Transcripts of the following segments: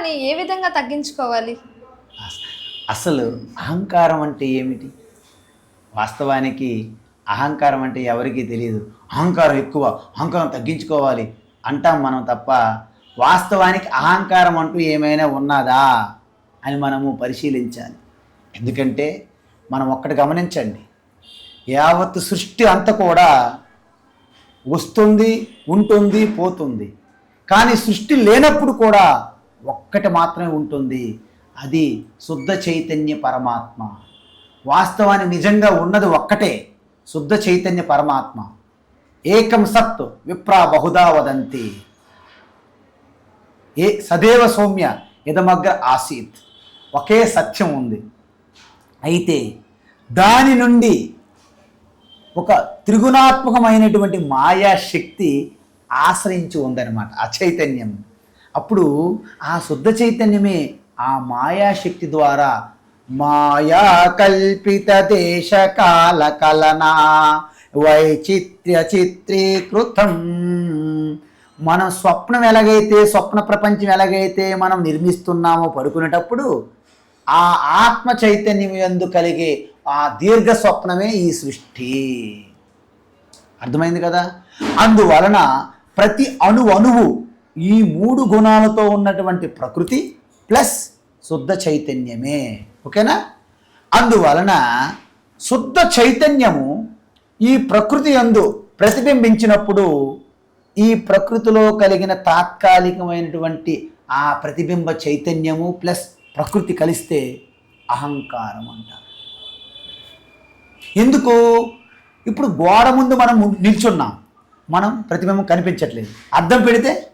అహంకారాన్ని ఏ విధంగా తగ్గించుకోవాలి? అసలు అహంకారం అంటే ఏమిటి? వాస్తవానికి అహంకారం అంటే ఎవరికీ తెలియదు. అహంకారం ఎక్కువ అహంకారం తగ్గించుకోవాలి అంటాం మనం తప్ప వాస్తవానికి అహంకారం అంటూ ఏమైనా ఉన్నదా అని మనము పరిశీలించాలి. ఎందుకంటే మనం ఒక్కటి గమనించండి. యావత్ సృష్టి అంతా కూడా వస్తుంది ఉంటుంది పోతుంది. కానీ సృష్టి లేనప్పుడు కూడా ఒక్కటి మాత్రమే ఉంటుంది. అది శుద్ధ చైతన్య పరమాత్మ. వాస్తవానికి నిజంగా ఉన్నది ఒక్కటే. శుద్ధ చైతన్య పరమాత్మ. ఏకం సత్ విప్రా బహుదా వదంతి. ఏ సదేవ సౌమ్య ఇదమగ్ర ఆసీత్. ఒకే సత్యం ఉంది. అయితే దాని నుండి ఒక త్రిగుణాత్మకమైనటువంటి మాయా శక్తి ఆశ్రయించి ఉందన్నమాట. ఆ చైతన్యం అప్పుడు ఆ శుద్ధ చైతన్యమే ఆ మాయాశక్తి ద్వారా మాయా కల్పిత దేశ కాల కలనా వైచిత్ర్య చిత్రీకృతం. మనం స్వప్నం ఎలాగైతే స్వప్న ప్రపంచం ఎలాగైతే మనం నిర్మిస్తున్నామో పడుకునేటప్పుడు ఆ ఆత్మ చైతన్యం ఎందు కలిగే ఆ దీర్ఘ స్వప్నమే ఈ సృష్టి. అర్థమైంది కదా? అందువలన ప్రతి అణు అణువు ఈ మూడు గుణాలతో ఉన్నటువంటి ప్రకృతి ప్లస్ శుద్ధ చైతన్యమే. ఓకేనా? అందువలన శుద్ధ చైతన్యము ఈ ప్రకృతి యందు ప్రతిబింబించినప్పుడు ఈ ప్రకృతిలో కలిగిన తాత్కాలికమైనటువంటి ఆ ప్రతిబింబ చైతన్యము ప్లస్ ప్రకృతి కలిస్తే అహంకారం అంటారు. ఎందుకు? ఇప్పుడు గోడ ముందు మనం నిల్చున్నాం. మనం ప్రతిబింబం కనిపించట్లేదు. అర్థం పెడితే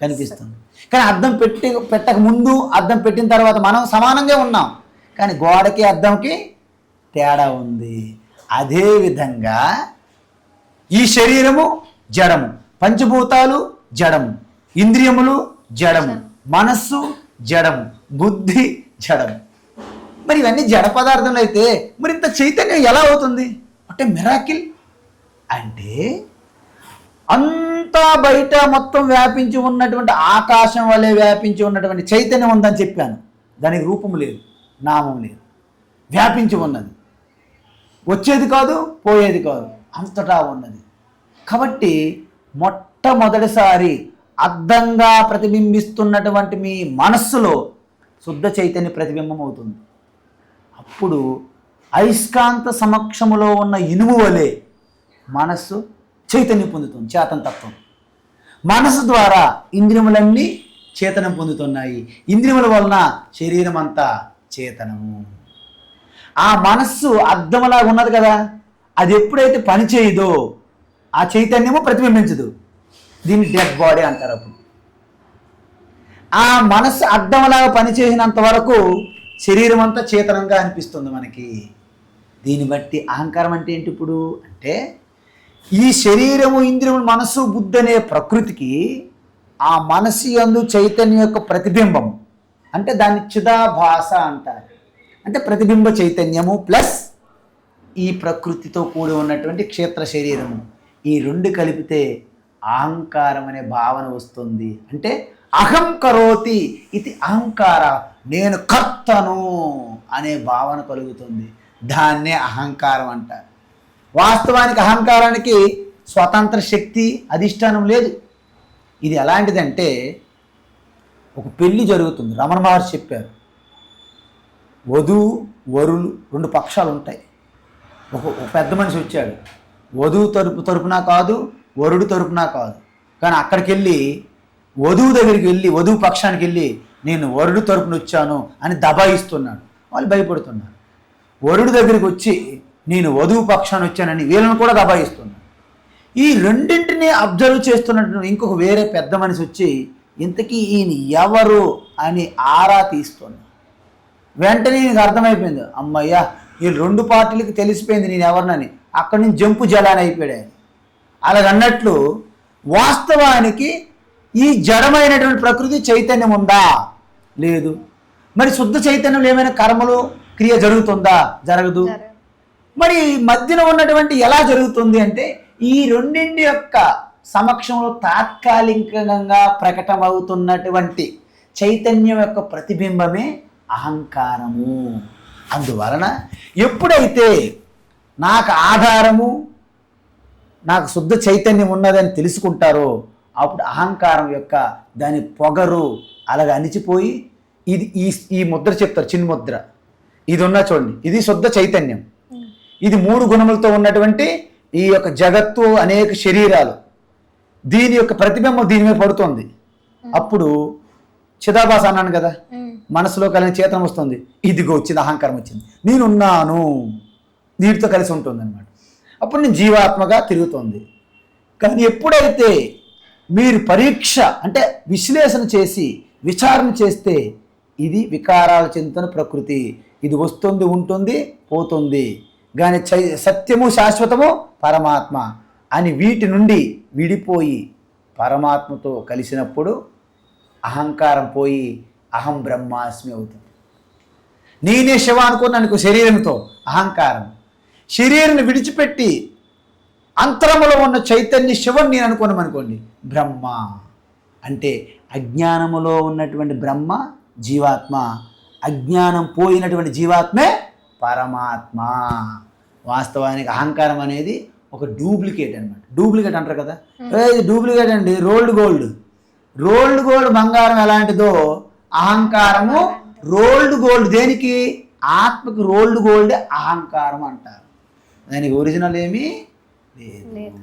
కనిపిస్తుంది. కానీ అర్థం పెట్టి పెట్టక ముందు అద్దం పెట్టిన తర్వాత మనం సమానంగా ఉన్నాం. కానీ గోడకి అద్దంకి తేడా ఉంది. అదేవిధంగా ఈ శరీరము జడము. పంచభూతాలు జడము. ఇంద్రియములు జడము. మనస్సు జడము. బుద్ధి జడము. మరి ఇవన్నీ జడ పదార్థాలు అయితే మరి ఇంత చైతన్యం ఎలా అవుతుంది? అంటే మిరాకిల్. అంటే అంతా బయట మొత్తం వ్యాపించి ఉన్నటువంటి ఆకాశం వలె వ్యాపించి ఉన్నటువంటి చైతన్యం ఉందని చెప్పాను. దానికి రూపం లేదు నామం లేదు. వ్యాపించి ఉన్నది. వచ్చేది కాదు పోయేది కాదు అంతటా ఉన్నది. కాబట్టి మొట్టమొదటిసారి అద్దంగా ప్రతిబింబిస్తున్నటువంటి మీ మనస్సులో శుద్ధ చైతన్య ప్రతిబింబం అవుతుంది. అప్పుడు అయస్కాంత సమక్షములో ఉన్న ఇనుము వలె మనస్సు చైతన్యం పొందుతుంది చేతనతత్వం. మనసు ద్వారా ఇంద్రియములన్నీ చేతనం పొందుతున్నాయి. ఇంద్రియముల వలన శరీరం అంతా చేతనము. ఆ మనస్సు అద్దములాగా ఉన్నది కదా అది ఎప్పుడైతే పని చేయదో ఆ చైతన్యము ప్రతిబింబించదు. దీన్ని డెడ్ బాడీ అంటారు అప్పుడు. ఆ మనస్సు అద్దములాగా పనిచేసినంత వరకు శరీరం అంతా చేతనంగా అనిపిస్తుంది మనకి. దీన్ని బట్టి అహంకారం అంటే ఏంటి ఇప్పుడు? అంటే ఈ శరీరము ఇంద్రియము మనస్సు బుద్ధి అనే ప్రకృతికి ఆ మనసు యందు చైతన్యం యొక్క ప్రతిబింబం అంటే దాన్ని చిదాభాస అంటారు. అంటే ప్రతిబింబ చైతన్యము ప్లస్ ఈ ప్రకృతితో కూడి ఉన్నటువంటి క్షేత్ర శరీరము. ఈ రెండు కలిపితే అహంకారం అనే భావన వస్తుంది. అంటే అహం కరోతి ఇది అహంకార. నేను కర్తను అనే భావన కలుగుతుంది. దాన్నే అహంకారం అంటారు. వాస్తవానికి అహంకారానికి స్వతంత్ర శక్తి అధిష్టానం లేదు. ఇది ఎలాంటిదంటే ఒక పెళ్ళి జరుగుతుంది. రమణ మహర్షి చెప్పారు వధువు వరులు రెండు పక్షాలు ఉంటాయి. ఒక ఒక పెద్ద మనిషి వచ్చాడు వధువు తరపు తరపున కాదు వరుడు తరపున కాదు. కానీ అక్కడికి వెళ్ళి వధువు దగ్గరికి వెళ్ళి వధువు పక్షానికి వెళ్ళి నేను వరుడు తరపున వచ్చాను అని దబాయిస్తున్నాడు. వాళ్ళు భయపడుతున్నారు. వరుడు దగ్గరికి వచ్చి నేను వధువు పక్షాన్ని వచ్చానని వీళ్ళని కూడా దబాయిస్తున్నాను ఈ రెండింటిని అబ్జర్వ్ చేస్తున్నట్టు ఇంకొక వేరే పెద్ద మనిషి వచ్చి ఇంతకీ ఈయన ఎవరు? అని ఆరా తీస్తున్నాడు వెంటనే నీకు అర్థమైపోయింది అమ్మయ్యా ఈ రెండు పార్టీలకి తెలిసిపోయింది నేను ఎవరినని. అక్కడి నుంచి జంపు జలాని అయిపోయాడు అలాగన్నట్లు వాస్తవానికి ఈ జడమైనటువంటి ప్రకృతి చైతన్యం ఉందా? లేదు. మరి శుద్ధ చైతన్యంలో ఏమైనా కర్మలు క్రియ జరుగుతుందా? జరగదు. మరి మధ్యన ఉన్నటువంటి ఎలా జరుగుతుంది అంటే ఈ రెండింటి యొక్క సమక్షంలో తాత్కాలికంగా ప్రకటమవుతున్నటువంటి చైతన్యం యొక్క ప్రతిబింబమే అహంకారము. అందువలన ఎప్పుడైతే నాకు ఆధారము నాకు శుద్ధ చైతన్యం ఉన్నదని తెలుసుకుంటారో అప్పుడు అహంకారం యొక్క దాని పొగరు అలాగ అణిచిపోయి ఇది ఈ ఈ ముద్ర చెప్తారు చిన్న ముద్ర ఇది ఉన్నా చూడండి ఇది శుద్ధ చైతన్యం. ఇది మూడు గుణములతో ఉన్నటువంటి ఈ యొక్క జగత్తు అనేక శరీరాలు. దీని యొక్క ప్రతిబింబం దీని మీద పడుతుంది. అప్పుడు చిదాభాస అన్నాను కదా మనసులో కలిగిన చేతనం వస్తుంది. ఇదిగో వచ్చింది అహంకారం వచ్చింది. నేనున్నాను. నీటితో కలిసి ఉంటుంది అనమాట అప్పుడు నేను జీవాత్మగా తిరుగుతుంది. కానీ ఎప్పుడైతే మీరు పరీక్ష అంటే విశ్లేషణ చేసి విచారణ చేస్తే ఇది వికారాలు చెందుతున్న ప్రకృతి. ఇది వస్తుంది ఉంటుంది పోతుంది. కానీ చై సత్యము శాశ్వతము పరమాత్మ అని వీటి నుండి విడిపోయి పరమాత్మతో కలిసినప్పుడు అహంకారం పోయి అహం బ్రహ్మాస్మి అవుతుంది. నేనే శివ అనుకున్న అనుకో శరీరంతో అహంకారం. శరీరాన్ని విడిచిపెట్టి అంతరములో ఉన్న చైతన్య శివం నేను అనుకున్నాం అనుకోండి బ్రహ్మ. అంటే అజ్ఞానములో ఉన్నటువంటి బ్రహ్మ జీవాత్మ అజ్ఞానం పోయినటువంటి జీవాత్మే పరమాత్మ. వాస్తవానికి అహంకారం అనేది ఒక డూప్లికేట్ అనమాట డూప్లికేట్ అంటారు కదా? ఇది డూప్లికేట్ అండి. Rolled gold. రోల్డ్ గోల్డ్ బంగారం ఎలాంటిదో అహంకారము రోల్డ్ గోల్డ్. దేనికి? ఆత్మకి రోల్డ్ గోల్డ్ అహంకారం అంటారు. దానికి ఒరిజినల్ ఏమీ లేదు.